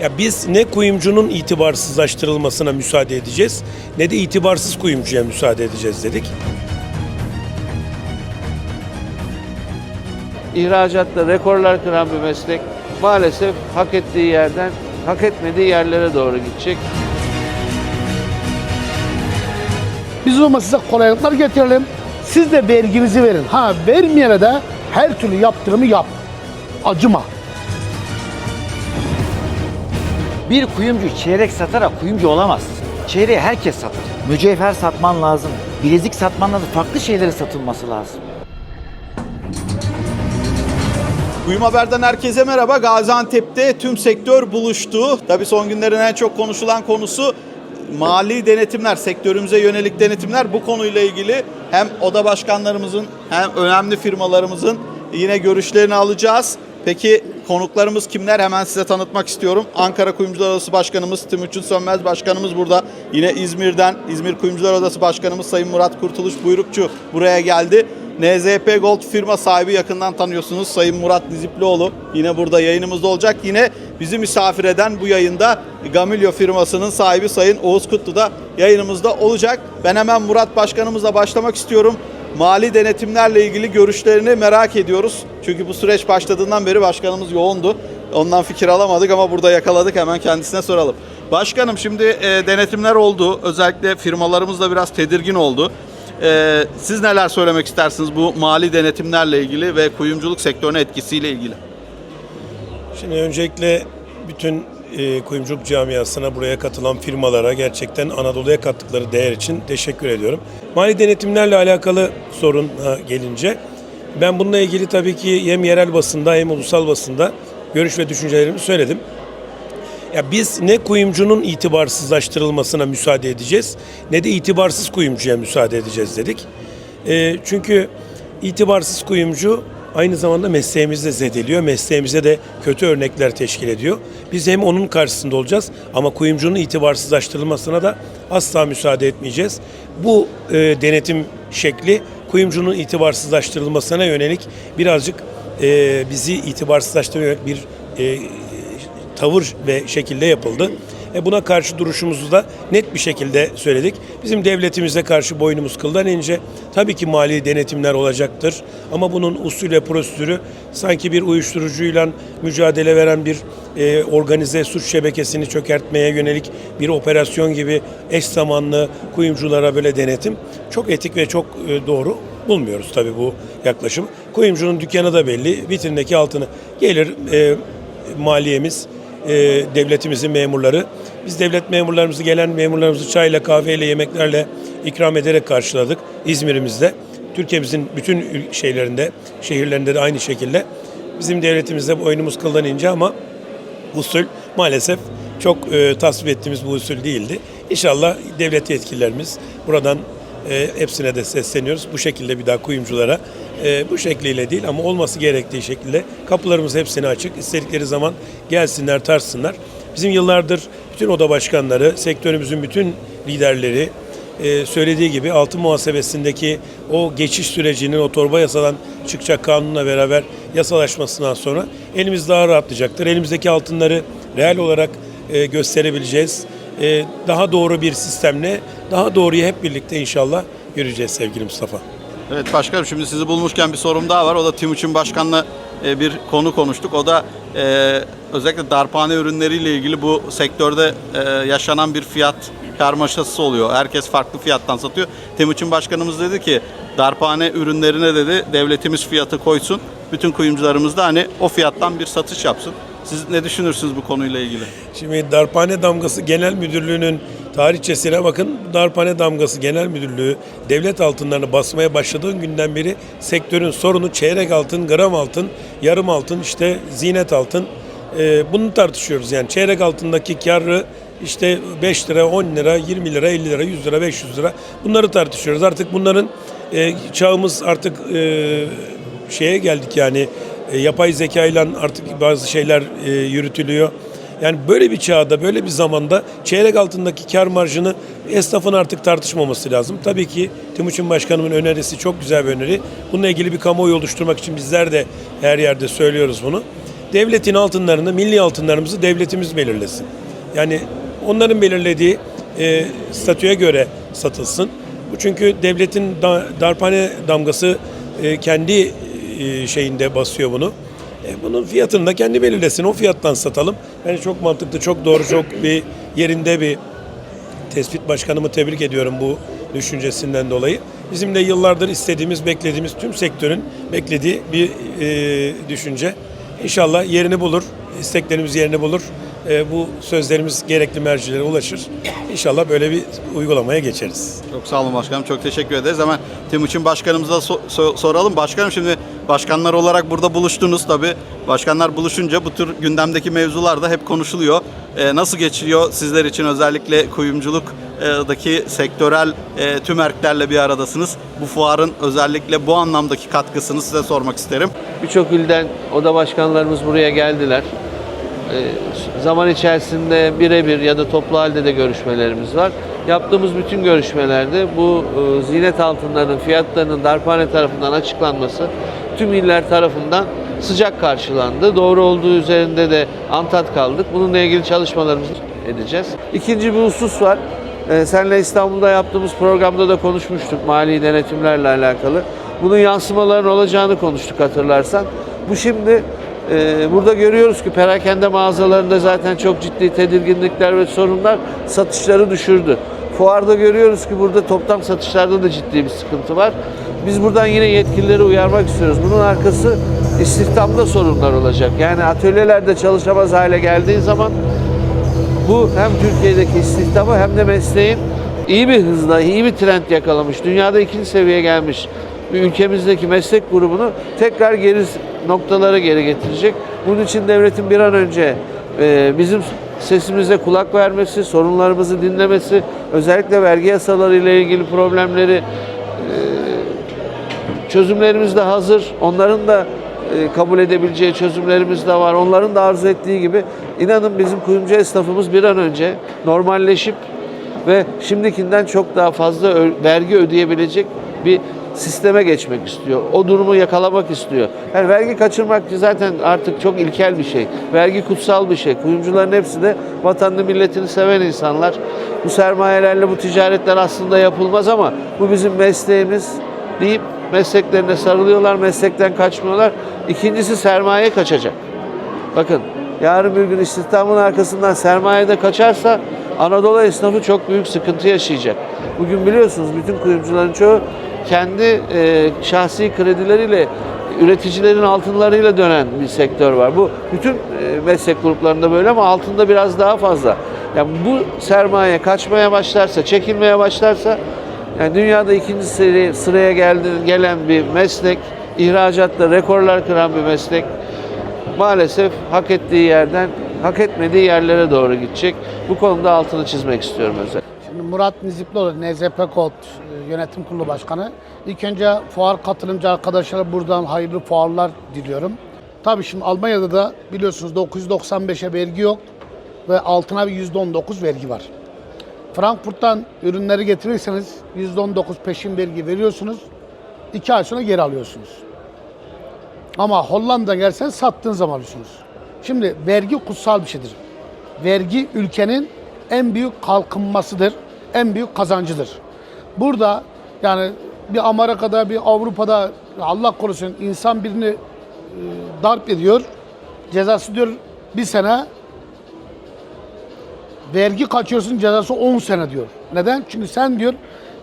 Ya biz ne kuyumcunun itibarsızlaştırılmasına müsaade edeceğiz ne de itibarsız kuyumcuya müsaade edeceğiz dedik. İhracatta rekorlar kıran bir meslek maalesef hak ettiği yerden hak etmediği yerlere doğru gidecek. Biz olma size kolaylıklar getirelim. Siz de verginizi verin. Ha vermeyene de her türlü yaptırımı yap. Acıma. Bir kuyumcu çeyrek satarak kuyumcu olamaz. Çeyreği herkes satar. Mücevher satman lazım. Bilezik satman lazım. Farklı şeyleri satılması lazım. Kuyum Haber'den herkese merhaba. Gaziantep'te tüm sektör buluştu. Tabii son günlerin en çok konuşulan konusu mali denetimler, sektörümüze yönelik denetimler. Bu konuyla ilgili hem oda başkanlarımızın hem önemli firmalarımızın yine görüşlerini alacağız. Peki konuklarımız kimler? Hemen size tanıtmak istiyorum. Ankara Kuyumcular Odası Başkanımız Timuçin Sönmez Başkanımız burada. Yine İzmir'den İzmir Kuyumcular Odası Başkanımız Sayın Murat Kurtuluş Buyrukçu buraya geldi. NZP Gold firma sahibi yakından tanıyorsunuz Sayın Murat Niziplioğlu. Yine burada yayınımızda olacak. Yine bizi misafir eden bu yayında Gamilyo firmasının sahibi Sayın Oğuz Kutlu da yayınımızda olacak. Ben hemen Murat Başkanımızla başlamak istiyorum. Mali denetimlerle ilgili görüşlerini merak ediyoruz. Çünkü bu süreç başladığından beri başkanımız yoğundu. Ondan fikir alamadık ama burada yakaladık. Hemen kendisine soralım. Başkanım şimdi e, denetimler oldu. Özellikle firmalarımız da biraz tedirgin oldu. Ee, siz neler söylemek istersiniz bu mali denetimlerle ilgili ve kuyumculuk sektörüne etkisiyle ilgili? Şimdi öncelikle bütün e, kuyumculuk camiasına buraya katılan firmalara gerçekten Anadolu'ya kattıkları değer için teşekkür ediyorum. Mali denetimlerle alakalı sorun gelince ben bununla ilgili tabii ki hem yerel basında hem ulusal basında görüş ve düşüncelerimi söyledim. Ya biz ne kuyumcunun itibarsızlaştırılmasına müsaade edeceğiz ne de itibarsız kuyumcuya müsaade edeceğiz dedik. E, çünkü itibarsız kuyumcu aynı zamanda mesleğimizi de zedeliyor. Mesleğimize de kötü örnekler teşkil ediyor. Biz hem onun karşısında olacağız ama kuyumcunun itibarsızlaştırılmasına da asla müsaade etmeyeceğiz. Bu e, denetim şekli kuyumcunun itibarsızlaştırılmasına yönelik birazcık e, bizi itibarsızlaştıracak bir e, tavır ve şekilde yapıldı. E buna karşı duruşumuzu da net bir şekilde söyledik. Bizim devletimize karşı boynumuz kıldan ince. Tabii ki mali denetimler olacaktır. Ama bunun usul ve prosedürü sanki bir uyuşturucuyla mücadele veren bir e, organize suç şebekesini çökertmeye yönelik bir operasyon gibi eş zamanlı kuyumculara böyle denetim çok etik ve çok e, doğru bulmuyoruz tabii bu yaklaşım. Kuyumcunun dükkanı da belli, vitrindeki altını gelir e, maliyemiz, e, devletimizin memurları. Biz devlet memurlarımızı, gelen memurlarımızı çayla, kahveyle, yemeklerle ikram ederek karşıladık İzmir'imizde. Türkiye'mizin bütün şeylerinde, şehirlerinde de aynı şekilde. Bizim devletimizde boynumuz kıldan ince ama usul maalesef çok e, tasvip ettiğimiz bu usul değildi. İnşallah devlet yetkililerimiz buradan e, hepsine de sesleniyoruz. Bu şekilde bir daha kuyumculara e, bu şekliyle değil ama olması gerektiği şekilde kapılarımız hepsine açık. İstedikleri zaman gelsinler, tarsınlar. Bizim yıllardır bütün oda başkanları, sektörümüzün bütün liderleri e, söylediği gibi altın muhasebesindeki o geçiş sürecinin o torba yasadan çıkacak kanunla beraber yasalaşmasından sonra elimiz daha rahatlayacaktır. Elimizdeki altınları reel olarak e, gösterebileceğiz. E, daha doğru bir sistemle daha doğruyu hep birlikte inşallah göreceğiz sevgili Mustafa. Evet başkanım şimdi sizi bulmuşken bir sorum daha var. O da Timuçin Başkan'la e, bir konu konuştuk. O da e, özellikle darphane ürünleriyle ilgili bu sektörde e, yaşanan bir fiyat karmaşası oluyor. Herkes farklı fiyattan satıyor. Timuçin Başkanımız dedi ki darphane ürünlerine dedi devletimiz fiyatı koysun. Bütün kuyumcularımız da hani o fiyattan bir satış yapsın. Siz ne düşünürsünüz bu konuyla ilgili? Şimdi Darphane Damgası Genel Müdürlüğü'nün tarihçesine bakın. Darphane Damgası Genel Müdürlüğü devlet altınlarını basmaya başladığın günden beri sektörün sorunu çeyrek altın, gram altın, yarım altın, işte zinet altın. Ee, bunu tartışıyoruz yani. Çeyrek altındaki karı işte 5 lira, 10 lira, 20 lira, 50 lira, 100 lira, 500 lira bunları tartışıyoruz. Artık bunların e, çağımız artık e, şeye geldik yani e, yapay zeka ile artık bazı şeyler e, yürütülüyor. Yani böyle bir çağda, böyle bir zamanda çeyrek altındaki kar marjını esnafın artık tartışmaması lazım. Tabii ki Timuçin Başkanımın önerisi çok güzel bir öneri. Bununla ilgili bir kamuoyu oluşturmak için bizler de her yerde söylüyoruz bunu. devletin altınlarını, milli altınlarımızı devletimiz belirlesin. Yani onların belirlediği e, statüye göre satılsın. Bu çünkü devletin da, darphane damgası e, kendi e, şeyinde basıyor bunu. E, bunun fiyatını da kendi belirlesin. O fiyattan satalım. Bence çok mantıklı, çok doğru, çok bir yerinde bir tespit başkanımı tebrik ediyorum bu düşüncesinden dolayı. Bizim de yıllardır istediğimiz, beklediğimiz tüm sektörün beklediği bir e, düşünce. İnşallah yerini bulur, isteklerimiz yerini bulur. E, bu sözlerimiz gerekli mercilere ulaşır. İnşallah böyle bir uygulamaya geçeriz. Çok sağ olun başkanım. Çok teşekkür ederiz. Hemen Timuçin başkanımıza so- so- soralım. Başkanım şimdi başkanlar olarak burada buluştunuz tabii. Başkanlar buluşunca bu tür gündemdeki mevzular da hep konuşuluyor. Ee, nasıl geçiyor sizler için özellikle kuyumculuktaki sektörel e, tüm erklerle bir aradasınız. Bu fuarın özellikle bu anlamdaki katkısını size sormak isterim. Birçok ilden oda başkanlarımız buraya geldiler. Ee, zaman içerisinde birebir ya da toplu halde de görüşmelerimiz var. Yaptığımız bütün görüşmelerde bu e, ziynet altınlarının fiyatlarının darphane tarafından açıklanması tüm iller tarafından sıcak karşılandı. Doğru olduğu üzerinde de antat kaldık. Bununla ilgili çalışmalarımızı edeceğiz. İkinci bir husus var. Ee, senle İstanbul'da yaptığımız programda da konuşmuştuk mali denetimlerle alakalı. Bunun yansımaların olacağını konuştuk hatırlarsan. Bu şimdi e, burada görüyoruz ki perakende mağazalarında zaten çok ciddi tedirginlikler ve sorunlar satışları düşürdü. Fuarda görüyoruz ki burada toplam satışlarda da ciddi bir sıkıntı var. Biz buradan yine yetkilileri uyarmak istiyoruz. Bunun arkası istihdamda sorunlar olacak. Yani atölyelerde çalışamaz hale geldiği zaman bu hem Türkiye'deki istihdamı hem de mesleğin iyi bir hızla, iyi bir trend yakalamış. Dünyada ikinci seviyeye gelmiş ülkemizdeki meslek grubunu tekrar geri noktalara geri getirecek. Bunun için devletin bir an önce e, bizim sesimize kulak vermesi, sorunlarımızı dinlemesi, özellikle vergi yasaları ile ilgili problemleri çözümlerimiz de hazır. Onların da e, kabul edebileceği çözümlerimiz de var. Onların da arzu ettiği gibi inanın bizim kuyumcu esnafımız bir an önce normalleşip ve şimdikinden çok daha fazla vergi ödeyebilecek bir sisteme geçmek istiyor. O durumu yakalamak istiyor. Yani vergi kaçırmak zaten artık çok ilkel bir şey. Vergi kutsal bir şey. Kuyumcuların hepsi de vatanını milletini seven insanlar. Bu sermayelerle bu ticaretler aslında yapılmaz ama bu bizim mesleğimiz deyip mesleklerine sarılıyorlar, meslekten kaçmıyorlar. İkincisi sermaye kaçacak. Bakın yarın bir gün istihdamın arkasından sermaye de kaçarsa Anadolu esnafı çok büyük sıkıntı yaşayacak. Bugün biliyorsunuz bütün kuyumcuların çoğu kendi e, şahsi kredileriyle üreticilerin altınlarıyla dönen bir sektör var. Bu bütün e, meslek gruplarında böyle ama altında biraz daha fazla. Yani bu sermaye kaçmaya başlarsa, çekilmeye başlarsa yani dünyada ikinci seri, sıraya geldi, gelen bir meslek, ihracatta rekorlar kıran bir meslek maalesef hak ettiği yerden hak etmediği yerlere doğru gidecek. Bu konuda altını çizmek istiyorum özellikle. Murat Niziploğlu, NZP Kod e, Yönetim Kurulu Başkanı. İlk önce fuar katılımcı arkadaşlara buradan hayırlı fuarlar diliyorum. Tabii şimdi Almanya'da da biliyorsunuz 995'e vergi yok ve altına bir %19 vergi var. Frankfurt'tan ürünleri getirirseniz %19 peşin vergi veriyorsunuz. 2 ay sonra geri alıyorsunuz. Ama Hollanda'dan gelsen sattığın zaman alıyorsunuz. Şimdi vergi kutsal bir şeydir. Vergi ülkenin en büyük kalkınmasıdır, en büyük kazancıdır. Burada yani bir Amerika'da, bir Avrupa'da Allah korusun insan birini e, darp ediyor. Cezası diyor bir sene. Vergi kaçıyorsun cezası 10 sene diyor. Neden? Çünkü sen diyor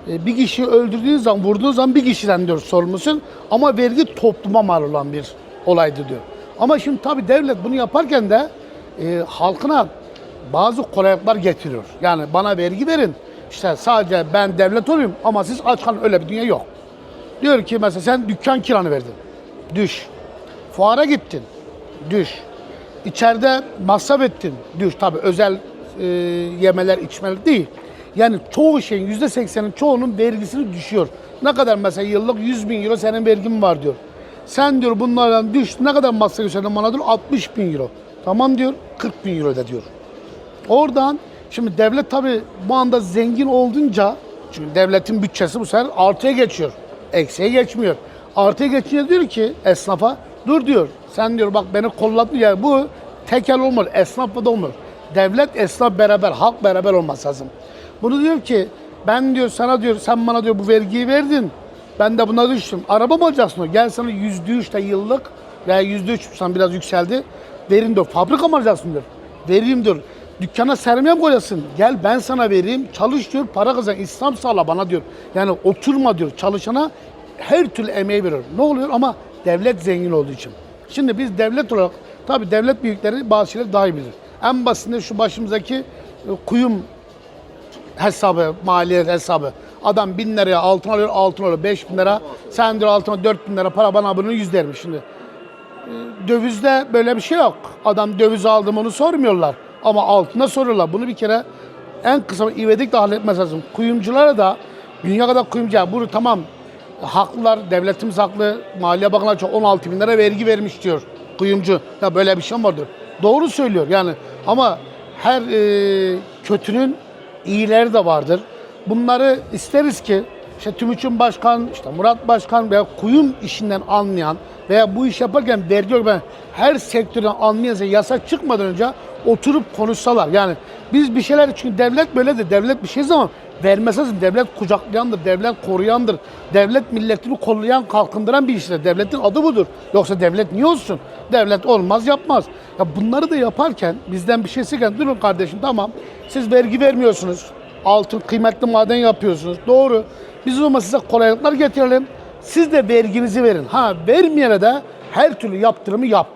e, bir kişiyi öldürdüğün zaman, vurduğun zaman bir kişiden diyor sorumlusun. Ama vergi topluma mal olan bir olaydır diyor. Ama şimdi tabii devlet bunu yaparken de e, halkına bazı kolaylıklar getiriyor. Yani bana vergi verin. İşte sadece ben devlet olayım ama siz aç kalın öyle bir dünya yok. Diyor ki mesela sen dükkan kiranı verdin. Düş. Fuara gittin. Düş. İçeride masraf ettin. Düş. Tabii özel e, yemeler, içmeler değil. Yani çoğu şeyin yüzde seksenin çoğunun vergisini düşüyor. Ne kadar mesela yıllık 100 bin euro senin vergin var diyor. Sen diyor bunlardan düş ne kadar masraf üstünden bana diyor 60 bin euro. Tamam diyor 40 bin euro da diyor. Oradan şimdi devlet tabi bu anda zengin olduğunca çünkü devletin bütçesi bu sefer artıya geçiyor. Eksiye geçmiyor. Artıya geçince diyor ki esnafa Dur diyor. Sen diyor bak beni kolladın ya bu tekel olmaz. Esnafla da olmaz. Devlet esnaf beraber, halk beraber olması lazım. Bunu diyor ki ben diyor sana diyor sen bana diyor bu vergiyi verdin. Ben de buna düştüm. Araba mı alacaksın diyor. Gel sana yüzde üç de yıllık veya yüzde üç biraz yükseldi. Verin diyor. Fabrika mı alacaksın diyor. Vereyim diyor. Dükkana sermaye mi koyacaksın? Gel ben sana vereyim. Çalış diyor. Para kazan. İslam sağla bana diyor. Yani oturma diyor. Çalışana her türlü emeği veriyor. Ne oluyor? Ama devlet zengin olduğu için. Şimdi biz devlet olarak tabii devlet büyükleri bazı şeyleri daha iyi bilir. En basitinde şu başımızdaki e, kuyum hesabı, maliyet hesabı. Adam bin liraya altın alıyor, altın alıyor. Beş bin lira, sen diyor altına dört bin lira para bana bunu yüz vermiş şimdi. Ee, Dövizde böyle bir şey yok. Adam döviz aldım onu sormuyorlar. Ama altına soruyorlar. Bunu bir kere en kısa bir ivedilikle halletmesi lazım. Kuyumculara da dünya kadar kuyumcu. Bunu tamam haklılar, devletimiz haklı. Maliye Bakanlığı çok 16 bin lira vergi vermiş diyor kuyumcu. Ya böyle bir şey mi var. Doğru söylüyor yani. Ama her e, kötünün iyileri de vardır. Bunları isteriz ki işte Tümüçün Başkan, işte Murat Başkan veya kuyum işinden anlayan veya bu iş yaparken vergi ödeme her sektörden anlayan yasa çıkmadan önce oturup konuşsalar. Yani biz bir şeyler çünkü devlet böyledir. Devlet bir şey zaman vermesi lazım. Devlet kucaklayandır, devlet koruyandır. Devlet milletini kollayan, kalkındıran bir iştir. Devletin adı budur. Yoksa devlet niye olsun? Devlet olmaz, yapmaz. Ya bunları da yaparken bizden bir şey isterken durun kardeşim tamam siz vergi vermiyorsunuz. Altın kıymetli maden yapıyorsunuz. Doğru. Biz o zaman size kolaylıklar getirelim. Siz de verginizi verin. Ha vermeyene de her türlü yaptırımı yap.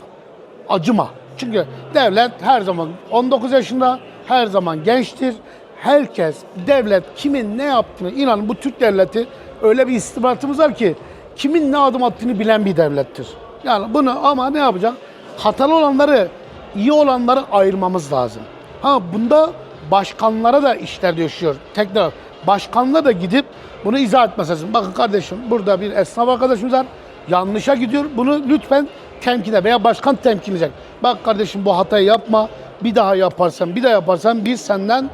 Acıma. Çünkü devlet her zaman 19 yaşında, her zaman gençtir. Herkes, devlet kimin ne yaptığını, inanın bu Türk devleti öyle bir istihbaratımız var ki kimin ne adım attığını bilen bir devlettir. Yani bunu ama ne yapacak? Hatalı olanları, iyi olanları ayırmamız lazım. Ha bunda başkanlara da işler düşüyor. Tekrar başkanla da gidip bunu izah etmesi lazım. Bakın kardeşim burada bir esnaf arkadaşımız var. Yanlışa gidiyor. Bunu lütfen temkine veya başkan temkinleyecek. Bak kardeşim bu hatayı yapma. Bir daha yaparsan, bir daha yaparsan biz senden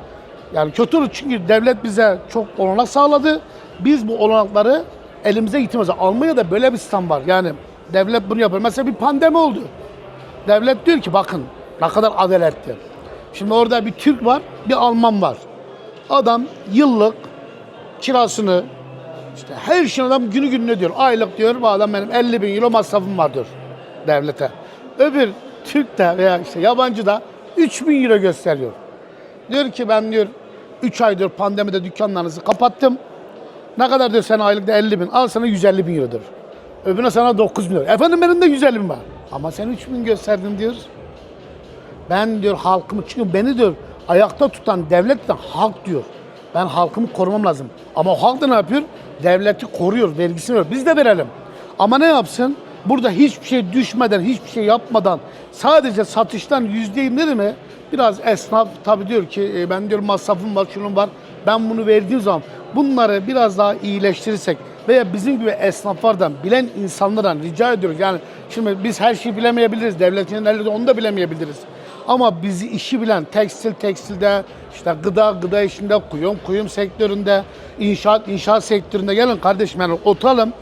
yani kötü olur. Çünkü devlet bize çok olanak sağladı. Biz bu olanakları elimize getirmemiz. Almanya'da böyle bir sistem var. Yani devlet bunu yapıyor. Mesela bir pandemi oldu. Devlet diyor ki bakın ne kadar adaletli. Şimdi orada bir Türk var, bir Alman var. Adam yıllık kirasını işte her şeyin adam günü gününe ödüyor. Aylık diyor bu adam benim 50 bin euro masrafım var diyor devlete. Öbür Türk de veya işte yabancı da 3 bin euro gösteriyor. Diyor ki ben diyor 3 ay diyor pandemide dükkanlarınızı kapattım. Ne kadar diyor sen aylıkta 50 bin al sana 150 bin euro diyor. Öbürüne sana 9 bin euro. Efendim benim de 150 bin var. Ama sen 3 bin gösterdin diyor. Ben diyor halkımı çünkü beni diyor ayakta tutan devlet de halk diyor. Ben halkımı korumam lazım. Ama halk da ne yapıyor? Devleti koruyor, vergisini veriyor. Biz de verelim. Ama ne yapsın? Burada hiçbir şey düşmeden, hiçbir şey yapmadan sadece satıştan yüzde yirmi mi? Biraz esnaf tabii diyor ki e, ben diyor masrafım var, şunun var. Ben bunu verdiğim zaman bunları biraz daha iyileştirirsek veya bizim gibi esnaflardan, bilen insanlardan rica ediyoruz. Yani şimdi biz her şeyi bilemeyebiliriz. Devletin elinde onu da bilemeyebiliriz. Ama bizi işi bilen tekstil tekstilde, işte gıda gıda işinde, kuyum kuyum sektöründe, inşaat inşaat sektöründe gelin kardeşim yani oturalım.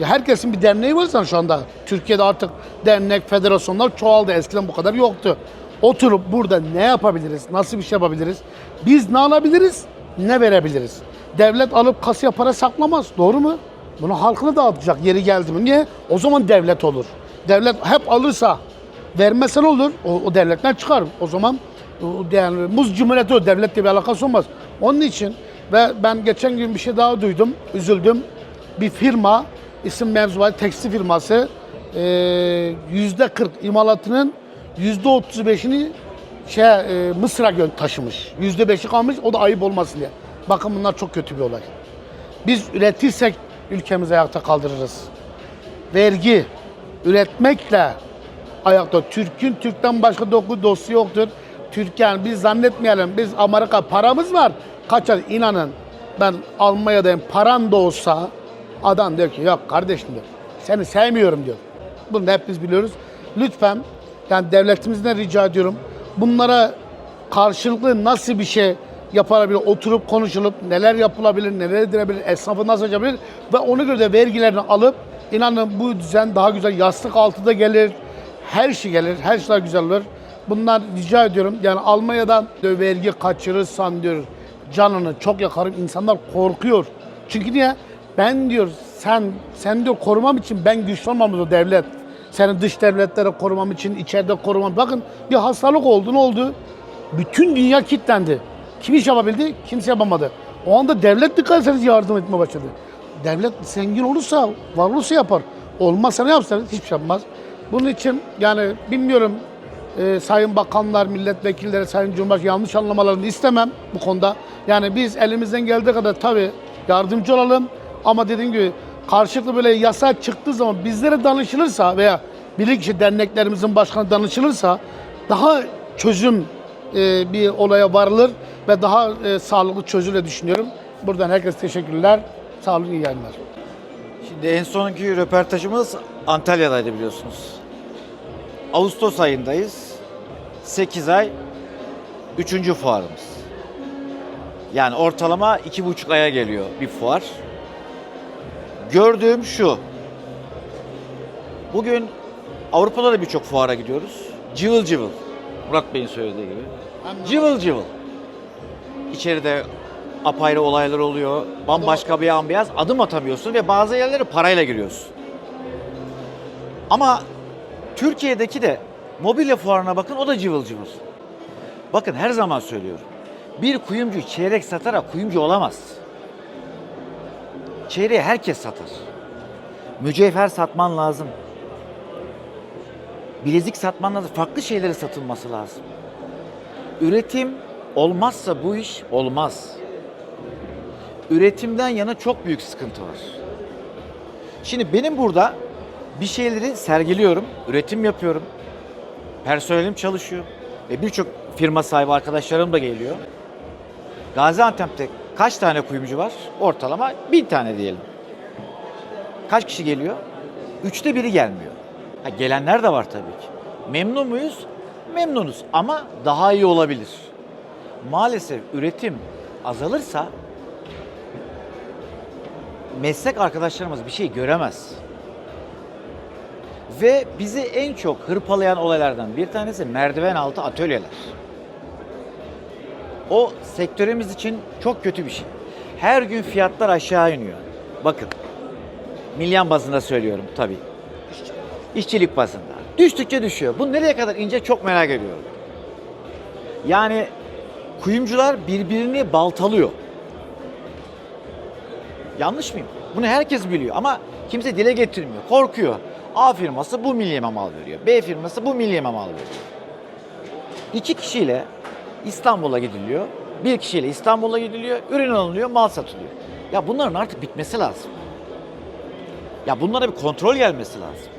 Herkesin bir derneği var zaten şu anda. Türkiye'de artık dernek, federasyonlar çoğaldı. Eskiden bu kadar yoktu. Oturup burada ne yapabiliriz, nasıl bir şey yapabiliriz? Biz ne alabiliriz, ne verebiliriz? Devlet alıp kasaya para saklamaz. Doğru mu? Bunu halkına dağıtacak yeri geldi mi? Niye? O zaman devlet olur. Devlet hep alırsa vermesen olur. O, o devletten çıkar. O zaman yani muz cumhuriyeti o devletle bir alakası olmaz. Onun için ve ben geçen gün bir şey daha duydum. Üzüldüm. Bir firma isim mevzuat tekstil firması e, yüzde 40 imalatının yüzde 35'ini şey e, Mısır'a gö- taşımış. Yüzde 5'i kalmış. O da ayıp olmasın diye. Bakın bunlar çok kötü bir olay. Biz üretirsek ülkemizi ayakta kaldırırız. Vergi üretmekle ayakta. Türk'ün Türk'ten başka doku dostu yoktur. Türk yani biz zannetmeyelim. Biz Amerika paramız var. Kaçar inanın. Ben Almanya'dayım. Paran da olsa adam diyor ki yok kardeşim diyor. Seni sevmiyorum diyor. Bunu da hep biz biliyoruz. Lütfen yani devletimizden rica ediyorum. Bunlara karşılıklı nasıl bir şey yapılabilir, oturup konuşulup neler yapılabilir, neler edilebilir, esnafı nasıl açabilir ve ona göre de vergilerini alıp İnanın bu düzen daha güzel. Yastık altı da gelir. Her şey gelir. Her şey daha güzel olur. Bunlar rica ediyorum. Yani Almanya'dan diyor, vergi kaçırırsan diyor canını çok yakarım. İnsanlar korkuyor. Çünkü niye? Ben diyor sen sen diyor korumam için ben güçlü olmam diyor devlet. Senin dış devletlere korumam için, içeride korumam. Bakın bir hastalık oldu ne oldu? Bütün dünya kilitlendi. Kim iş yapabildi? Kimse yapamadı. O anda devlet dikkat etseniz yardım etmeye başladı. Devlet zengin olursa, var olursa yapar. Olmazsa ne yapsanız hiçbir şey yapmaz. Bunun için yani bilmiyorum e, sayın bakanlar, milletvekilleri, sayın cumhurbaşkanı yanlış anlamalarını istemem bu konuda. Yani biz elimizden geldiği kadar tabii yardımcı olalım ama dediğim gibi karşılıklı böyle yasa çıktığı zaman bizlere danışılırsa veya bilirkişi derneklerimizin başkanı danışılırsa daha çözüm e, bir olaya varılır ve daha e, sağlıklı çözülür düşünüyorum. Buradan herkese teşekkürler. Sağ olun, iyi yayınlar. Şimdi en sonki röportajımız Antalya'daydı biliyorsunuz. Ağustos ayındayız. 8 ay 3. fuarımız. Yani ortalama 2,5 aya geliyor bir fuar. Gördüğüm şu. Bugün Avrupa'da da birçok fuara gidiyoruz. Cıvıl cıvıl. Murat Bey'in söylediği gibi. Cıvıl cıvıl. İçeride apayrı olaylar oluyor. Bambaşka bir ambiyans. Adım atamıyorsun ve bazı yerlere parayla giriyorsun. Ama Türkiye'deki de mobilya fuarına bakın o da cıvıl cıvıl. Bakın her zaman söylüyorum. Bir kuyumcu çeyrek satarak kuyumcu olamaz. Çeyreği herkes satar. Mücevher satman lazım. Bilezik satman lazım. Farklı şeyleri satılması lazım. Üretim olmazsa bu iş olmaz. Üretimden yana çok büyük sıkıntı var. Şimdi benim burada bir şeyleri sergiliyorum, üretim yapıyorum. Personelim çalışıyor ve birçok firma sahibi arkadaşlarım da geliyor. Gaziantep'te kaç tane kuyumcu var? Ortalama bin tane diyelim. Kaç kişi geliyor? Üçte biri gelmiyor. Ha, gelenler de var tabii ki. Memnun muyuz? Memnunuz ama daha iyi olabilir. Maalesef üretim azalırsa meslek arkadaşlarımız bir şey göremez. Ve bizi en çok hırpalayan olaylardan bir tanesi merdiven altı atölyeler. O sektörümüz için çok kötü bir şey. Her gün fiyatlar aşağı iniyor. Bakın, milyon bazında söylüyorum tabii. İşçilik bazında. Düştükçe düşüyor. Bu nereye kadar ince çok merak ediyorum. Yani kuyumcular birbirini baltalıyor. Yanlış mıyım? Bunu herkes biliyor ama kimse dile getirmiyor. Korkuyor. A firması bu milyeme mal veriyor. B firması bu milyeme mal veriyor. İki kişiyle İstanbul'a gidiliyor. Bir kişiyle İstanbul'a gidiliyor. Ürün alınıyor, mal satılıyor. Ya bunların artık bitmesi lazım. Ya bunlara bir kontrol gelmesi lazım.